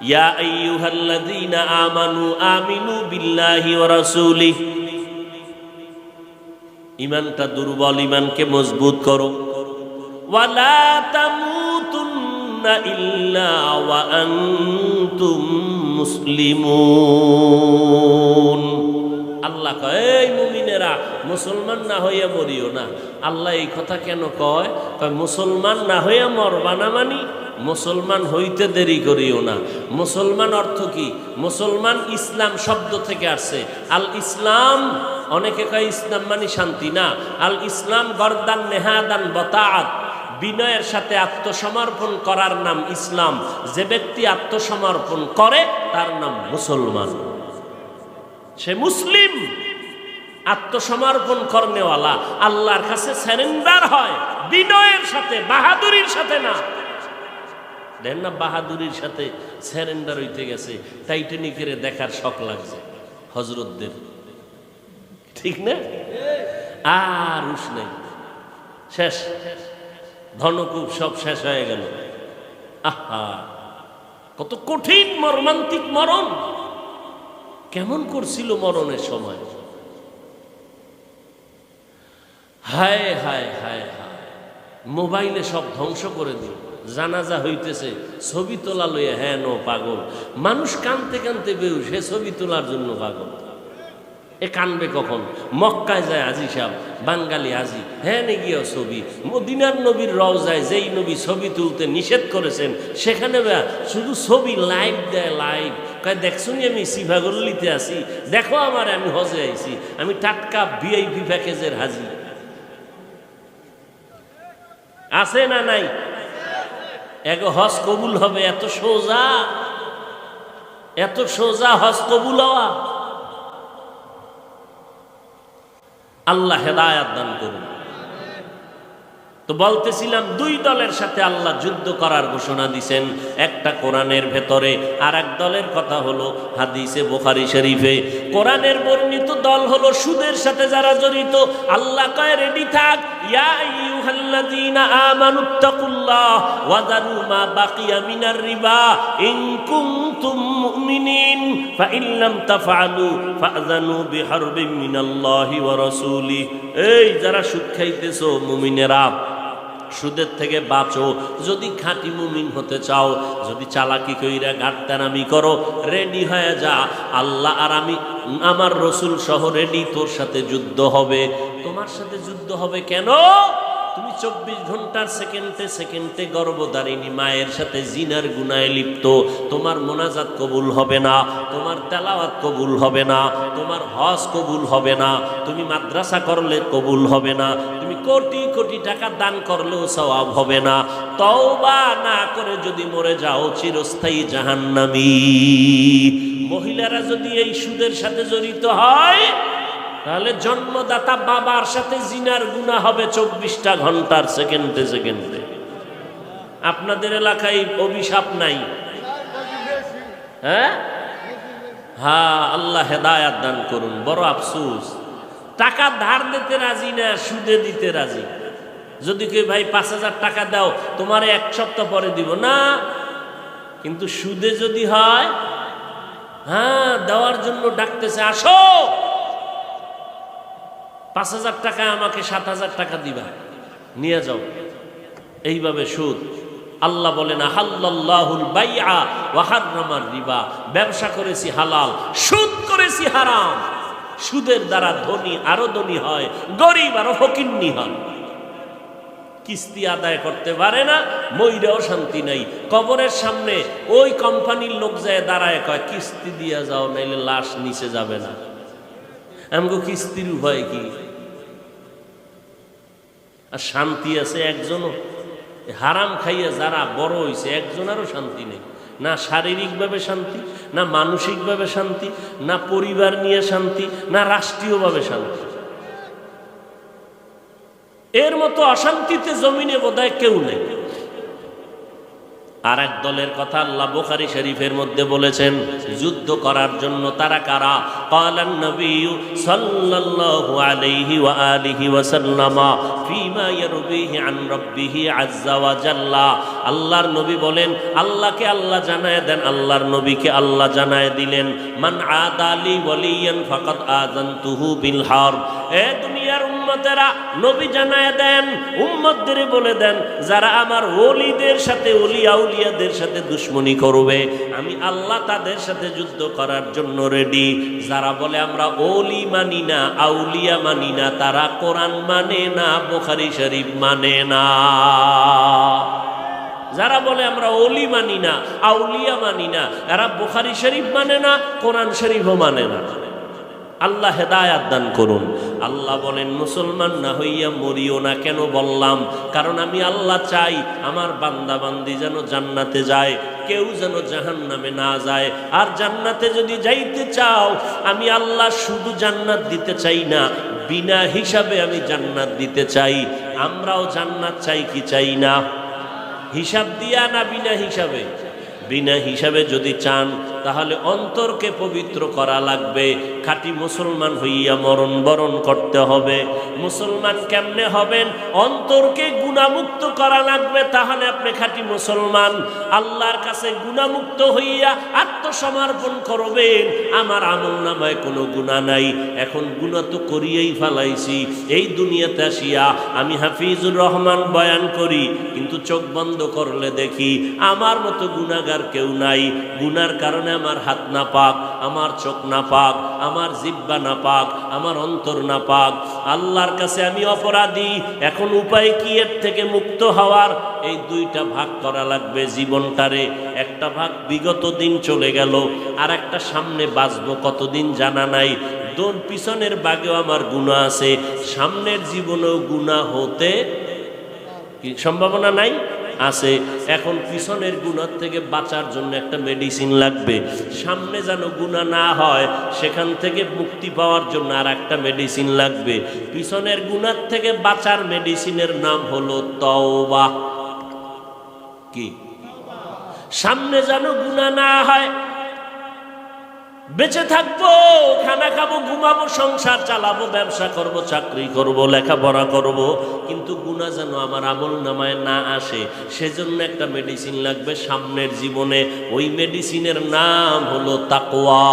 ইয়া আইয়ুহাল্লাযীনা আমানু আমিনু বিল্লাহি ওয়া রাসূলিহি। ইমানটা দুর্বল ইমানকে মজবুত করো। ওয়ালা তামুতুন্না ইল্লা ওয়া আনতুম মুসলিমুন। আল্লাহ কয়, এই মুমিনেরা, মুসলমান না হইয়া মরিও না। আল্লাহ এই কথা কেন কয়, মুসলমান না হইয়া মরবা না মানি? মুসলমান হইতে দেরি করিও না। মুসলমান অর্থ কি? মুসলমান ইসলাম শব্দ থেকে আসছে। আল ইসলাম, অনেকে কয় ইসলাম মানে শান্তি না। আল ইসলাম গরদান নেহাদান বতাআত। বিনয়ের সাথে আত্মসমর্পণ করার নাম ইসলাম। যে ব্যক্তি আত্মসমর্পণ করে, তার নাম মুসলমান। সে মুসলিম। আত্মসমর্পণ করনেওয়ালা আল্লাহর কাছে স্যারেন্ডার হয়। বিনয়ের সাথে, বাহাদুরির সাথে না। দেন না বাহাদুরির সাথে স্যারেন্ডার হইতে গেছে, টাইটানিকের দেখার শখ লাগছে হজরতদের ঠিক না? আর উস নেই। শেষ। ধনকূপ সব শেষ হয়ে গেল। আহা! কত কঠিন মর্মান্তিক মরণ। কেমন করছিল মরণের সময়? হায় হায় হায় হায়। মোবাইলে সব ধ্বংস করে দিল। জানাজা হইতেছে, ছবি তোলা লইয়া হ্যাঁ নো, পাগল। মানুষ কানতে কানতে বেউ সে ছবি তোলার জন্য পাগল। এ কানবে কখন? মক্কায় যায় আজি সাহ বাঙালি আজি হ্যাঁ নে, গিয়ে ছবি। মদিনার নবীর রও যায় যেই নবী ছবি তুলতে নিষেধ করেছেন, সেখানে শুধু ছবি লাইভ দেয়, লাইভ। কয় দেখছুনি আমি সিভাগল্লিতে আছি? দেখো আমার, আমি হজে আইছি। আমি টাটকা ভিআইপি প্যাকেজের হাজি। আছে না নাই? এক হজ কবুল হবে, এত সোজা এত সোজা হজ কবুল হওয়া। আল্লাহ হেদায়াত দান করুন। তো বলতেছিলাম, দুই দলের সাথে আল্লাহ যুদ্ধ করার ঘোষণা দিছেন। একটা কোরআনের ভেতরে আর এক দলের কথা হলো হাদিসে বোখারি শরীফে। কোরআনের বর্ণিত দল হলো সুদের সাথে যারা জড়িত। আল্লাহ কয়, রেডি থাক এই যারা সুদ খাইতেছো, মুমিনেরা সুদের থেকে বাঁচো। যদি খাঁটি মুমিন হতে চাও, যদি চালাকি কইরা গাড়তারামি করো রেডি হয়ে যা। আল্লাহ আর আমি, আমার রসুল সহ রেডি তোর সাথে যুদ্ধ হবে। তোমার সাথে যুদ্ধ হবে কেন? তুমি চব্বিশ ঘণ্টার সেকেন্ডে সেকেন্ডে গর্ভধারিণী মায়ের সাথে জিনার গুনায় লিপ্ত। তোমার মোনাজাত কবুল হবে না, তোমার তেলাওয়াত কবুল হবে না, তোমার হজ কবুল হবে না, তুমি মাদ্রাসা করলে কবুল হবে না, তুমি কোটি কোটি টাকা দান করলেও সওয়াব হবে না। তওবা না করে যদি মরে যাও চিরস্থায়ী জাহান্নামী। মহিলারা যদি এই সুদের সাথে জড়িত হয় তাহলে জন্মদাতা বাবার সাথে জিনার গুণা হবে চব্বিশটা ঘণ্টার সেকেন্ডে সেকেন্ডে। আপনাদের এলাকায় অভিশাপ নাই? হ্যাঁ? হ্যাঁ আল্লাহ হেদায়াত দান করুন, বড় আফসুস। টাকা ধার দিতে রাজি না, সুদে দিতে রাজি। যদি কেউ, ভাই, পাঁচ হাজার টাকা দাও, তোমার এক সপ্তাহ পরে দিব। না, কিন্তু সুদে যদি হয় হ্যাঁ দেওয়ার জন্য ডাকতেছে, আসো! পাঁচ হাজার টাকায় আমাকে সাত হাজার টাকা দিবা। নিয়ে যাও। এইভাবে সুদ। আল্লাহ বলে বলেন হাল্লাহুল বাইআ ওয়া হাররামার রিবা। ব্যবসা করেছি হালাল, সুদ করেছি হারাম। সুদের দ্বারা ধনী আরও ধনী হয়, গরিব আরও ফকিন্নি হয়। কিস্তি আদায় করতে পারে না ময়ূরেও শান্তি নাই। কবরের সামনে ওই কোম্পানির লোক যায় দাঁড়ায়, কয়, কিস্তি দিয়া যাও, নাইলে লাশ নিচে যাবে না। আমগো কিস্তির উভয় কি? আর শান্তি আছে একজনও? হারাম খাইয়া যারা বড় হয়েছে একজনেরও শান্তি নেই। না শারীরিকভাবে শান্তি, না মানসিকভাবে শান্তি, না পরিবার নিয়ে শান্তি, না রাষ্ট্রীয়ভাবে শান্তি। এর মতো অশান্তিতে জমিনে বোধহয় কেউ নেই। আর এক দলের কথা আল্লাহ বুখারী শরীফের মধ্যে বলেছেন, যুদ্ধ করার জন্য তারা কারা? নবী ফিমা আন আল্লাহর নবী বলেন, আল্লাহকে আল্লাহ জানায় দেন, আল্লাহর নবীকে আল্লাহ জানায় দিলেন, মান আদালি ওয়ালিয়ান ফাকাদ আযানতুহু বিল হারব। এ দুনিয়ার উম্মতেরা নবী জানায় দেন, উম্মতদের বলে দেন, যারা আমার ওলিদের সাথে, ওলি আউলিয়াদের সাথে দুশ্মনী করবে, আমি আল্লাহ তাদের সাথে যুদ্ধ করার জন্য রেডি যারা বলে আমরা ওলি মানি না, আউলিয়া মানি না, তারা কোরআন মানে না, বোখারি শরীফ মানে না। যারা বলে আমরা ওলি মানি না, আউলিয়া মানি না এরা বুখারি শরীফ মানে না, কোরআন শরীফও মানে না। আল্লাহ হেদায়াত দান করুন। আল্লাহ বলেন, মুসলমান না হইয়া মরিও না কেন বললাম? কারণ আমি আল্লাহ চাই, আমার বান্দা বান্দি যেন জান্নাতে যায়, কেউ যেন জাহান নামে না যায়। আর জান্নাতে যদি যাইতে চাও, আমি আল্লাহ শুধু জান্নাত দিতে চাই না, বিনা হিসাবে আমি জান্নাত দিতে চাই। আমরাও জান্নাত চাই কি চাই না? হিসাব দিয়া না বিনা হিসাবে? বিনা হিসাবে যদি চান তাহলে অন্তরকে পবিত্র করা লাগবে। খাঁটি মুসলমান হইয়া মরণ বরণ করতে হবে। মুসলমান কেমনে হবেন? অন্তরকে গুণামুক্ত করা লাগবে, তাহলে আপনি খাঁটি মুসলমান। আল্লাহর কাছে গুণামুক্ত হইয়া আত্মসমর্পণ করবেন। আমার আমল নামায় কোনো গুণা নাই। এখন গুণা তো করিয়েই ফেলাইছি। এই দুনিয়াতে আসিয়া আমি হাফিজুর রহমান বয়ান করি, কিন্তু চোখ বন্ধ করলে দেখি আমার মতো গুণাগার কেউ নাই। গুনার কারণে আমার হাত না পাক আমার চোখ না পাক আমার জিব্বা না পাক আমার অন্তর না পাক আল্লাহর কাছে আমি অপরাধী। এখন উপায় কি? এর থেকে মুক্ত হওয়ার এই দুইটা ভাগ করা লাগবে জীবনটারে। একটা ভাগ বিগত দিন চলে গেল আর একটা সামনে বাঁচবো কতদিন জানা নাই। দোন পিছনের বাগেও আমার গুণা আছে, সামনের জীবনেও গুণা হতে সম্ভাবনা নাই? আছে। এখন পিছনের গুণার থেকে বাঁচার জন্য একটা মেডিসিন লাগবে। সামনে যেন গুণা না হয়, সেখান থেকে মুক্তি পাওয়ার জন্য আর একটা মেডিসিন লাগবে। পিছনের গুণার থেকে বাঁচার মেডিসিনের নাম হলো তওবা। কি? সামনে যেন গুণা না হয় বেঁচে থাকব, খানা খাব, ঘুমাবো, সংসার চালাবো, ব্যবসা করব, চাকরি করব, লেখাপড়া করব। কিন্তু গুণা যেন আমার আমল নামায় না আসে, সেজন্য একটা মেডিসিন লাগবে সামনের জীবনে। ওই মেডিসিনের নাম হলো তাকওয়া।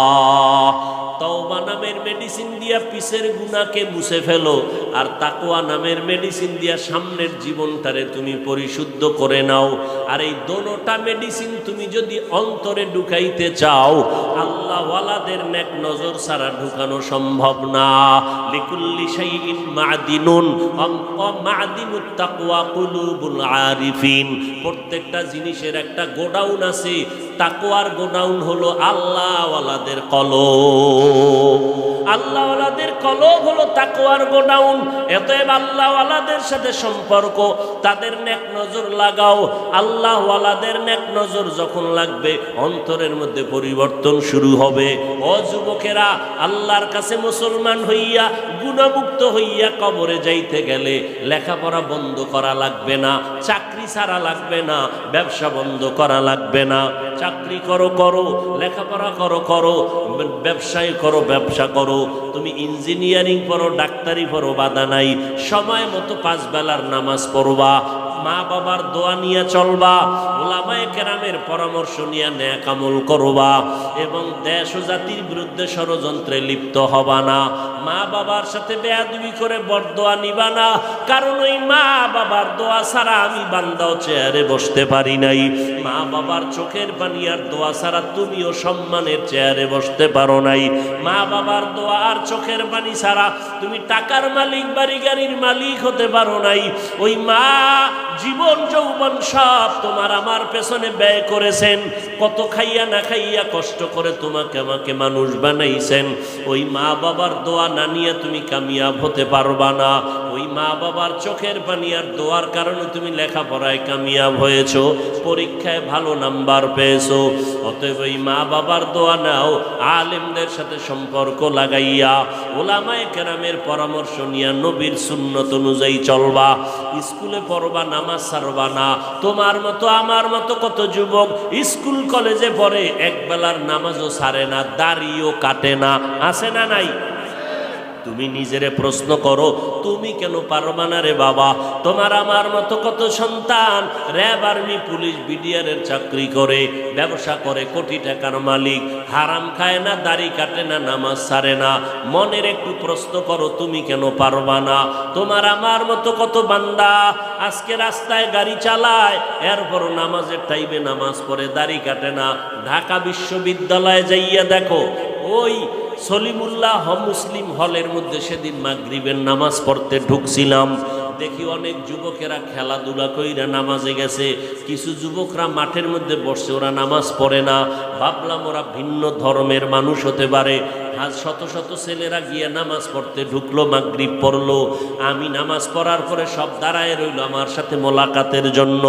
তওবা নামের মেডিসিন দিয়া পিসের গুণাকে মুছে ফেলো, আর তাকওয়া নামের মেডিসিন দিয়া সামনের জীবনটারে তুমি পরিশুদ্ধ করে নাও। আর এই দোনোটা মেডিসিন তুমি যদি অন্তরে ঢুকাইতে চাও আল্লাহ ওয়ালাদের নেক নজর ছাড়া ঢুকানো সম্ভব না। লিকুল্লি শাইইন মাদিনুন মাদিনুত তাকওয়া কুলুবুল আরিফিন। প্রত্যেকটা জিনিসের একটা গোডাউন আছে। তাকওয়ার গোডাউন হলো আল্লাহ ওয়ালাদের কলম আল্লাহওয়ালাদের কলব হলো তাকওয়ার গোডাউন। এতএব আল্লাহওয়ালাদের সাথে সম্পর্ক, তাদের নেক নজর লাগাও। আল্লাহওয়ালাদের নেক নজর যখন লাগবে, অন্তরের মধ্যে পরিবর্তন শুরু হবে। ও যুবকেরা, আল্লাহর কাছে মুসলমান হইয়া, গুণমুক্ত হইয়া কবরে যাইতে গেলে লেখাপড়া বন্ধ করা লাগবে না, চাকরি ছাড়া লাগবে না, ব্যবসা বন্ধ করা লাগবে না। চাকরি করো করো, লেখাপড়া করো করো, ব্যবসায় করো, ব্যবসা করো। তুমি ইঞ্জিনিয়ারিং পড়ো, ডাক্তারি পড়ো, বাধা নাই। সময় মতো পাঁচ বেলার নামাজ পড়বা। মা বাবার দোয়া নিয়ে চলবা ওলামায়ে কেরামের পরামর্শ নিয়ে ন্যাক আমল করবা এবং দেশ ও জাতির বিরুদ্ধে ষড়যন্ত্রে লিপ্ত হবা না। মা বাবার সাথে বেয়াদবি করে বরদোয়া নিবা না, কারণ ওই মা বাবার দোয়া ছাড়া আমি বান্দাও চেয়ারে বসতে পারি নাই। মা বাবার চোখের পানি আর দোয়া ছাড়া তুমিও সম্মানের চেয়ারে বসতে পারো নাই। মা বাবার দোয়া আর চোখের পানি ছাড়া তুমি টাকার মালিক বাড়ি গাড়ির মালিক হতে পারো নাই। ওই মা জীবন যৌবন সব তোমার আমার পেছনে ব্যয় করেছেন। কত খাইয়া না খাইয়া কষ্ট করে তোমাকে আমাকে মানুষ বানাইছেন। ওই মা বাবার দোয়া না নিয়ে তুমি কামিয়াব হতে পারবা না। ওই মা বাবার চোখের পানি আর দোয়ার কারণে তুমি লেখাপড়ায় কামিয়াব হয়েছো। পরীক্ষায় ভালো নাম্বার পেয়েছ। অতএব ওই মা বাবার দোয়া নাও, আলেমদের সাথে সম্পর্ক লাগাইয়া। ওলামায়ে কেরামের পরামর্শ নিয়ে নবীর সুন্নত অনুযায়ী চলবা। স্কুলে পড়বা, নামাজ সারবা না। তোমার মতো, আমার মতো কত যুবক স্কুল, কলেজে পড়ে একবেলার নামাজও সারে না, দাড়িও কাটে না। আসে না নাই? তুমি নিজেরে প্রশ্ন করো, তুমি কেন পারবা না রে বাবা? তোমার আমার মতো কত সন্তান? র্যাব আর্মি, পুলিশ, বিডিআরের চাকরি করে, ব্যবসা করে, কোটি টাকার মালিক, হারাম খায় না, দাড়ি কাটে না, নামাজ সারে না। মনের একটু প্রশ্ন করো, তুমি কেন পারবা না? তোমার আমার মতো কত বান্দা? আজকে রাস্তায় গাড়ি চালায়, এরপর নামাজের টাইমে নামাজ পড়ে, দাড়ি কাটে না। ঢাকা বিশ্ববিদ্যালয়ে যাইয়া দেখো, ওই সলিমুল্লাহ মুসলিম হলের মধ্যে সেদিন মাগরিবের নামাজ পড়তে ঢুকছিলাম। দেখি অনেক যুবকেরা খেলাধুলা কইরা নামাজে গেছে। কিছু যুবকরা মাঠের মধ্যে বসে ওরা নামাজ পড়ে না। ভাবলাম ওরা ভিন্ন ধর্মের মানুষ হতে পারে। আজ শত শত ছেলেরা গিয়ে নামাজ পড়তে ঢুকলো, মাগরিব পড়ল। আমি নামাজ পড়ার পরে সব দাঁড়ায় রইল আমার সাথে মোলাকাতের জন্য।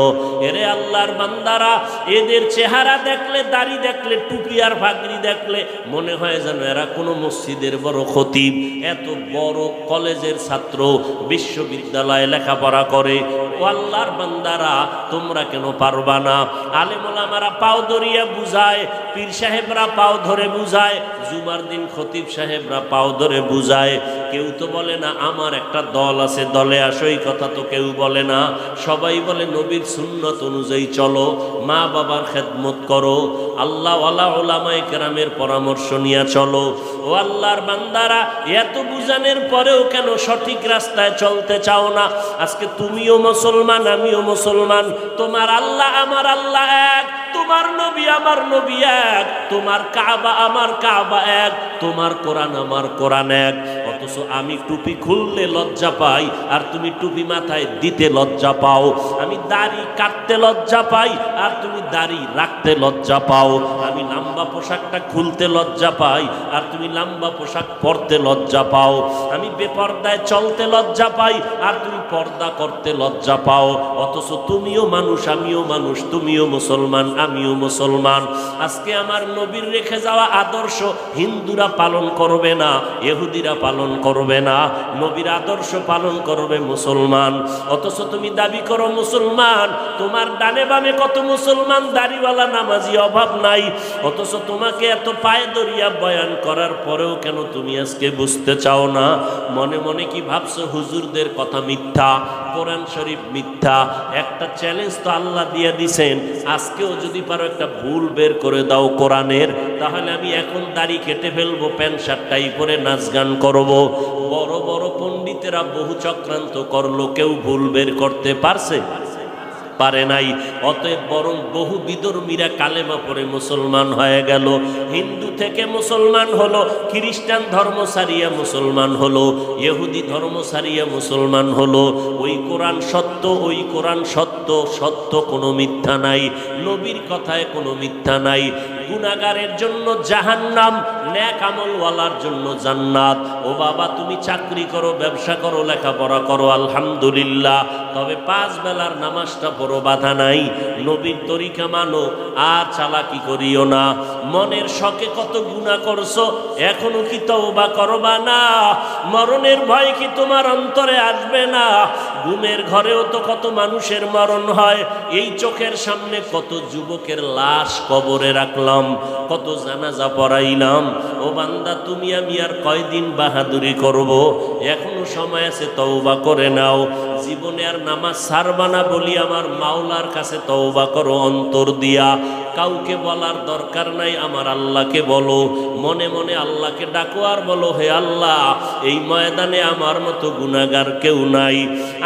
এরে আল্লাহর বান্দারা, এদের চেহারা দেখলে, দাড়ি দেখলে, টুপি আর ভাগরি দেখলে মনে হয় যেন এরা কোনো মসজিদের বড় খতিব। এত বড় কলেজের ছাত্র বিশ্ববিদ্যালয়ে লেখাপড়া করে। ও আল্লাহর বান্দারা, তোমরা কেন পারবা না? আলেমোলামারা পাও ধরিয়া বুঝায় পীর সাহেবরা পাও ধরে বুঝায়, জুমার দিন খতিব সাহেবরা পাও ধরে বুঝায়। কেউ তো বলে না, আমার একটা দল আছে, দলে আসো, এই কথা তো কেউ বলে না। সবাই বলে, নবীর সুন্নত অনুযায়ী চলো মা বাবার খেদমত করো আল্লাহ আল্লাহ ওলামাই কেরামের পরামর্শ নিয়ে চলো। ও আল্লাহর বান্দারা, এত বুঝানোর পরেও কেন সঠিক রাস্তায় চলতে চাও না? আজকে তুমিও মুসলমান, আমিও মুসলমান। তোমার আল্লাহ, আমার আল্লাহ এক। তোমার নবী, আমার নবী এক। তোমার কাবা আমার কাবা এক, তোমার কোরআন আমার কোরআন এক। অথচ আমি টুপি খুললে লজ্জা পাই, আর তুমি টুপি মাথায় দিতে লজ্জা পাও। আমি দাড়ি কাটতে লজ্জা পাই, আর তুমি দাড়ি রাখতে লজ্জা পাও। আমি লম্বা পোশাকটা খুলতে লজ্জা পাই, আর তুমি লম্বা পোশাক পরতে লজ্জা পাও। আমি বেপর্দায় চলতে লজ্জা পাই, আর তুমি পর্দা করতে লজ্জা পাও। অথচ তুমিও মানুষ, আমিও মানুষ, তুমিও মুসলমান আমিও মুসলমান। আজকে আমার নবীর রেখে যাওয়া আদর্শ হিন্দুরা পালন করবে না এহুদিরা পালন করবে না, নবীর আদর্শ পালন করবে মুসলমান। অথচ তুমি দাবি করো, মুসলমান, তোমার ডানে বামে কত মুসলমান? দাড়িওয়ালা, নামাজি অভাব নাই। অথচ তোমাকে এত পায়ে দরিয়া বয়ান করার পরেও কেন তুমি আজকে বুঝতে চাও না? মনে মনে কি ভাবছ? হুজুরদের কথা মিথ্যা। কোরআন শরীফ মিথ্যা, একটা চ্যালেঞ্জ তো আল্লাহ দিয়ে দিছেন। আজকেও যদি পারো একটা ভুল বের করে দাও কোরআনের, তাহলে আমি এখন দাড়ি কেটে ফেলব, প্যান্ট শার্টটাই পরে নাচ গান করব। বড় বড় পণ্ডিতেরা বহু চক্রান্ত করল, কেউ ভুল বের করতে পারছে? পারে নাই। অতএব বরং বহু বিধর্মীরা কালেমা পড়ে মুসলমান হয়ে গেল। হিন্দু থেকে মুসলমান হলো, খ্রিস্টান ধর্ম সারিয়া মুসলমান হলো, ইহুদি ধর্ম সারিয়া মুসলমান হলো। ওই কোরআন সত্য, ওই কোরআন সত্য সত্য কোনো মিথ্যা নাই, নবীর কথায় কোনো মিথ্যা নাই। গুনাগারের জন্য জাহান্নাম, ন্যাক আমলওয়ালার জন্য জান্নাত। ও বাবা, তুমি চাকরি করো, ব্যবসা করো, লেখাপড়া করো, আলহামদুলিল্লাহ। তবে পাঁচ বেলার নামাজটা বড় বাধা নাই। নবীর তরিকা মানো, আর চালাকি করিও না। মনের শখে কত গুণা করছ, এখনও কি তওবা করবা না? মরণের ভয় কি তোমার অন্তরে আসবে না? ঘুমের ঘরেও তো কত মানুষের মরণ হয়। এই চোখের সামনে কত যুবকের লাশ কবরে রাখলাম, কত জানাজা পড়াইলাম। ও বান্দা, তুমি আমি আর কয়দিন বাহাদুরি করব? এখনও সময় আছে তওবা করে নাও। জীবনে আর নামাজ সারবানা বলি আমার মাওলার কাছে তওবা করো অন্তর দিয়া। কাউকে বলার দরকার নাই, আমার আল্লাহকে বলো। মনে মনে আল্লাহকে ডাকো আর বলো, হে আল্লাহ, এই ময়দানে আমার মতো গুণাগার কেউ নাই।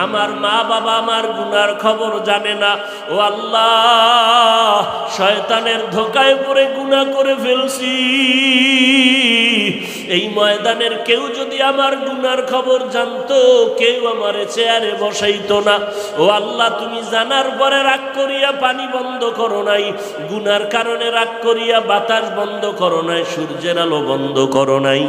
আমার মা বাবা আমার গুনার খবর জানে না। ও আল্লাহ, শয়তানের ধোকায় পড়ে গুণা করে ফেলছি। এই ময়দানের কেউ যদি আমার গুনার খবর জানতো, কেউ আমার চেয়ারে বসাইতো না। ও আল্লাহ, তুমি জানার পরে রাগ করিয়া পানি বন্ধ করো নাই। গুনার কারণে রাগ করিয়া বাতাস বন্ধ করো নাই, সূর্যের আলো বন্ধ করো নাই।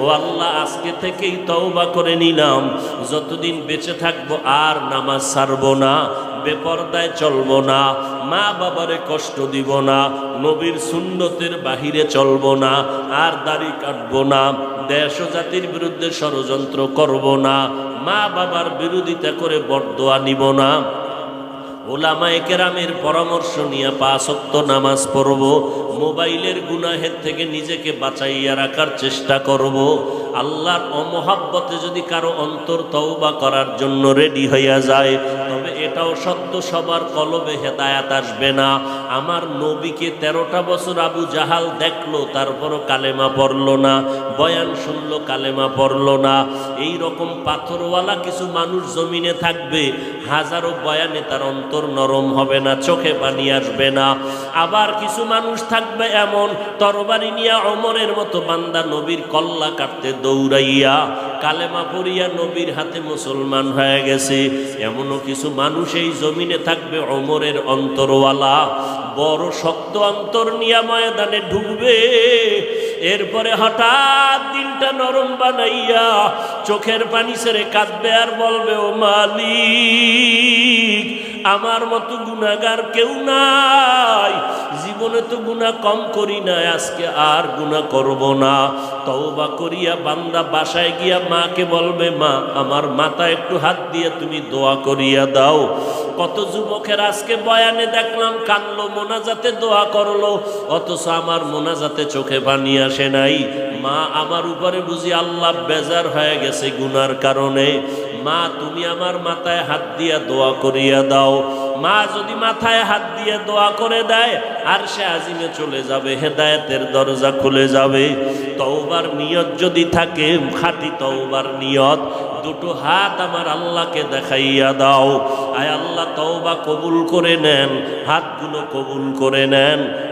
ও আল্লাহ, আজকে থেকেই তওবা করে নিলাম। যতদিন বেঁচে থাকব আর নামাজ ছাড়বো না, বেপর্দায় চলবো না, মা বাবারে কষ্ট দিব না, নবীর সুন্নতের বাহিরে চলবো না, আর দাড়ি কাটবো না, দেশ ও জাতির বিরুদ্ধে ষড়যন্ত্র করব না, মা বাবার বিরোধিতা করে বরদোয়া নিব না। ওলামায়ে কেরামের পরামর্শ নিয়ে পাঁচক্ত নামাজ পড়ব, মোবাইলের গুনাহের থেকে নিজেকে বাঁচাইয়া রাখার চেষ্টা করব। আল্লাহর অমহাব্বতে যদি কারও অন্তর তওবা করার জন্য রেডি হইয়া যায় এটাও সত্য, সবার কলবে হেদায়াত আসবে না। আমার নবীকে তেরোটা বছর আবু জাহাল দেখল, তারপরও কালেমা পড়ল না, বয়ান শুনলো, কালেমা পড়ল না। এই রকম পাথরওয়ালা কিছু মানুষ জমিনে থাকবে, হাজারো বয়ানে তার অন্তর নরম হবে না, চোখে পানি আসবে না। আবার কিছু মানুষ থাকবে এমন, তরবারি নিয়ে অমরের মতো বান্দা নবীর কল্লা কাটতে দৌড়াইয়া কালেমা পড়িয়া নবীর হাতে মুসলমান হয়ে গেছে। এমনও কিছু মানুষ এই জমিনে থাকবে অমরের অন্তরওয়ালা। বড় শক্ত অন্তর নিয়া ময়দানে ঢুকবে। এরপরে হঠাৎ দিনটা নরম বানাইয়া চোখের পানি সেরে কাঁদবে আর বলবে, ও মালিক আমার মতো গুণাগার কেউ নাই। জীবনে তো গুণা কম করি নাই, আজকে আর গুণা করব না। তওবা করিয়া বান্দা বাসায় গিয়া মাকে বলবে, মা, আমার মাথা একটু হাত দিয়ে তুমি দোয়া করিয়া দাও। কত যুবকের আজকে বয়ানে দেখলাম কানলো মোনাজাতে দোয়া করল, অথচ আমার মোনাজাতে চোখে পানি আসে নাই। মা, আমার উপরে বুঝি আল্লাহ বেজার হয়ে গেছে গুনার কারণে। মা, তুমি আমার মাথায় হাত দিয়া দোয়া করিয়া দাও। মা, যদি মাথায় হাত দিয়ে দোয়া করে দেয়, আর সে আজিমে চলে যাবে, হেদায়েতের দরজা খুলে যাবে। তওবার নিয়ত যদি থাকে, খাঁটি তওবার নিয়ত, দুটো হাত আমার আল্লাহকে দেখাইয়া দাও। আয় আল্লাহ, তওবা কবুল করে নেন, হাতগুলো কবুল করে নেন।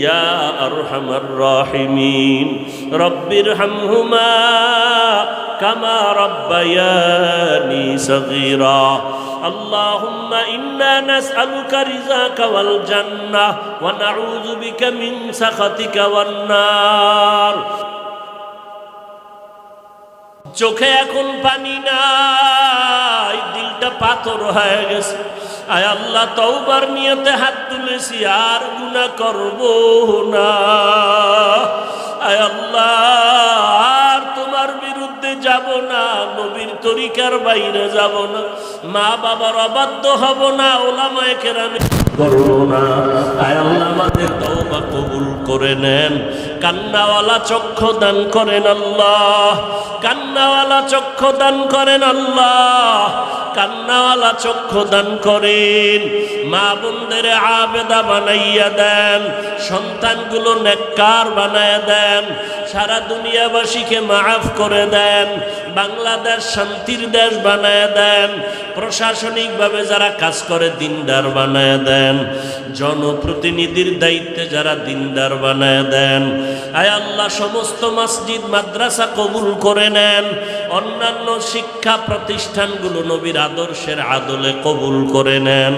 يا أرحم الراحمين رب ارحمهما كما ربياني صغيرا اللهم إنا نسألك رزاك والجنة ونعوذ بك من سخطك والنار চোখে এখন পানি নাই দিলটা পাথর হয়ে গেছে আয় আল্লাহ, তওবার নিয়তে হাত তুলেছি, আর গুনাহ করব না। আয় আল্লাহ, আর তোমার বিরুদ্ধে যাব না, নবীর তরিকার বাইরে যাব না, মা বাবার অবাধ্য হব না, ওলামায়ে কেরামে আল্লাহ করে নেন। কান্নাওয়ালা চক্ষু দান করেন আল্লাহ, কান্নাওয়ালা চক্ষু দান করেন আল্লাহ। কান্নাওয়ালা চক্ষু দান করেন। মা বোনদের আবেদা বানাইয়া দেন, সন্তানগুলো নেককার বানায় দেন, সারা দুনিয়াবাসীকে মাফ করে দেন, বাংলাদেশ শান্তির দেশ বানায় দেন, প্রশাসনিকভাবে যারা কাজ করে দিনদার বানায় দেন, জনপ্রতিনিধির দায়িত্বে যারা দিনদার বানায় দেন। আয় আল্লাহ, সমস্ত মসজিদ, মাদ্রাসা কবুল করে নেন। অন্যান্য শিক্ষা প্রতিষ্ঠানগুলো নবীর আদর্শের আদলে কবুল করে নেন।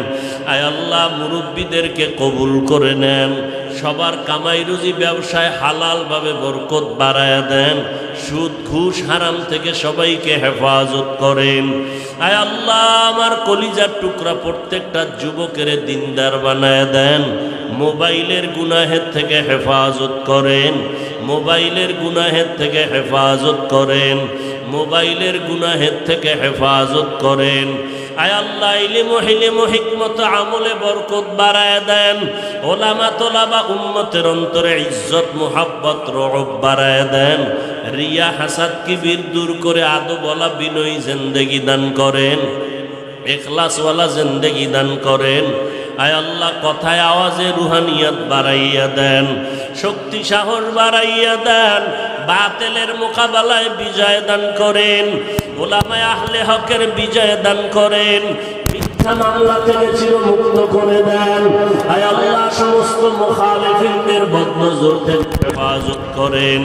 আয় আল্লাহ, মুরব্বীদেরকে কবুল করে নেন। সবার কামাই রুজি ব্যবসায় হালালভাবে বরকত বাড়ায় দেন। সুদ, ঘুষ, হারাম থেকে সবাইকে হেফাজত করেন। আয় আল্লাহ, আমার কলিজার টুকরা প্রত্যেকটা যুবকের দিনদার বানায় দেন। মোবাইলের গুনাহের থেকে হেফাজত করেন। মোবাইলের গুনাহের থেকে হেফাজত করেন। মোবাইলের গুনাহের থেকে হেফাজত করেন। আয় আমলে দেন। ইজ্জত দেন। হাসাদ বলা দান করেন। এখলাসওয়ালা জিন্দেগি দান করেন। আয় আল্লাহ, কথায় আওয়াজে রুহানিয়াত বাড়াইয়া দেন। শক্তি সাহস বাড়াইয়া দেন। বাতেলের মোকাবেলায় বিজয় দান করেন। ওলামায় আহলে হকের বিজয় দান করেন। করে সমস্ত হেফাজত করেন।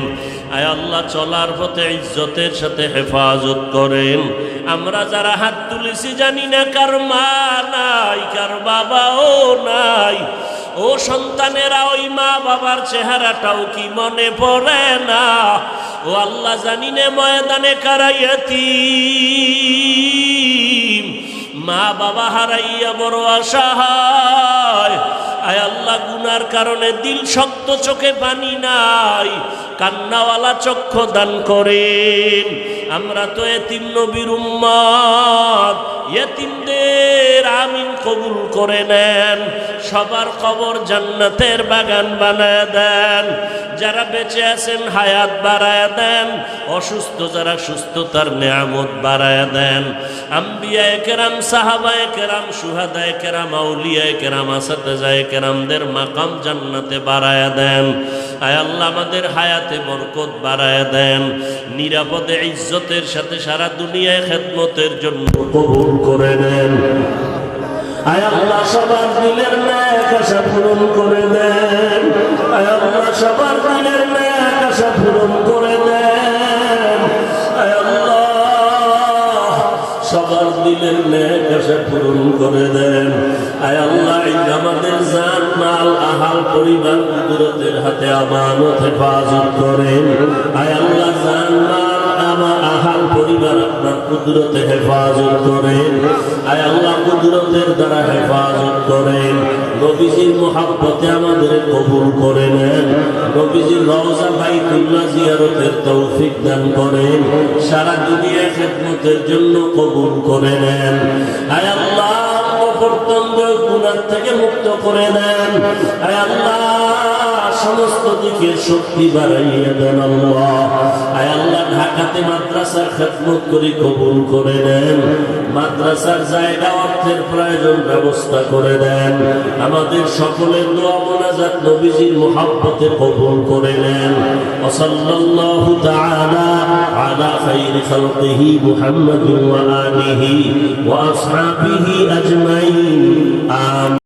পথে ইজ্জতের সাথে হেফাজত করেন। আমরা যারা হাত তুলেছি জানি না কার মা নাই, কার বাবাও নাই। ও সন্তানেরা, ওই মা বাবার চেহারাটাও কি মনে পড়ে না? ও আল্লাহ জানি না ময়দানে কারাইয়াতি মা বাবা হারাইয়া বড় অসহায়। আয় আল্লাহ, গুনার কারণে দিল শক্ত চোখে পানি নাই। কান্নাওয়ালা চক্ষু দান করেন। আমরা তো এতিম নবীর উম্মত এতিমদের আমিন কবুল করে নেন। সবার কবর জান্নাতের বাগান বানায় দেন। যারা বেঁচে আছেন হায়াত বাড়ায় দেন। অসুস্থ যারা সুস্থতার নিয়ামত বাড়ায় দেন। আম্বিয়ায় কেরাম, সাহাবায় কেরাম, সুহাদায় কেরাম, আউলিয়ায় কেরাম আসাতে যায় কেরামদের মাকাম জান্নাতে বাড়ায় দেন। আয় আমাদের হায়াতে বরকত বাড়ায় দেন। নিরাপদে ইজ্জতের সাথে সারা দুনিয়ায় খেদমতের জন্য কবুল করে নেন। সবার পূরণ করে দেন। আয় সবার দিলের পূরণ করে দিলের আশা পূরণ করে দেন। আয় আল্লাহ আমাদের জান মাল, আহাল, পরিবার, কুদরতের হাতে আমানত, হেফাজত করেন। আয় আল্লাহ জান মাল আমার আহাল, পরিবার, আপনার কুদরতে হেফাজত করেন। আয় আল্লাহ, কুদরতের দ্বারা হেফাজত করেন। নবীজির মোহাব্বতে আমাদের কবুল করে নেন। নবীজির রওজা বাইতুল্লাহ জিয়ারতের তৌফিক দান করেন। সারা দুনিয়া খেদমতের জন্য কবুল করে নেন। আয় আল্লাহ প্রত্যঙ্গ গুণার থেকে মুক্ত করে নেন। আয় আল্লাহ সমস্ত দিকে শক্তি বাড়াইয়া দেন আল্লাহ। আয় আল্লাহ, ঢাকাতে মাদ্রাসার খেদমত করে কবুল করে দেন মাদ্রাসার জায়গা অর্থের প্রয়োজন ব্যবস্থা করে দেন। আমাদের সকলের দোয়া মোনাজাত নবীজির মোহাব্বতে কবুল করে নেন। ওসল্লাল্লাহু তাআলা আলা খাইরি খালকিহি মুহাম্মাদিন ওয়া আলিহি ওয়া আসহাবিহি আজমাইন। আমিন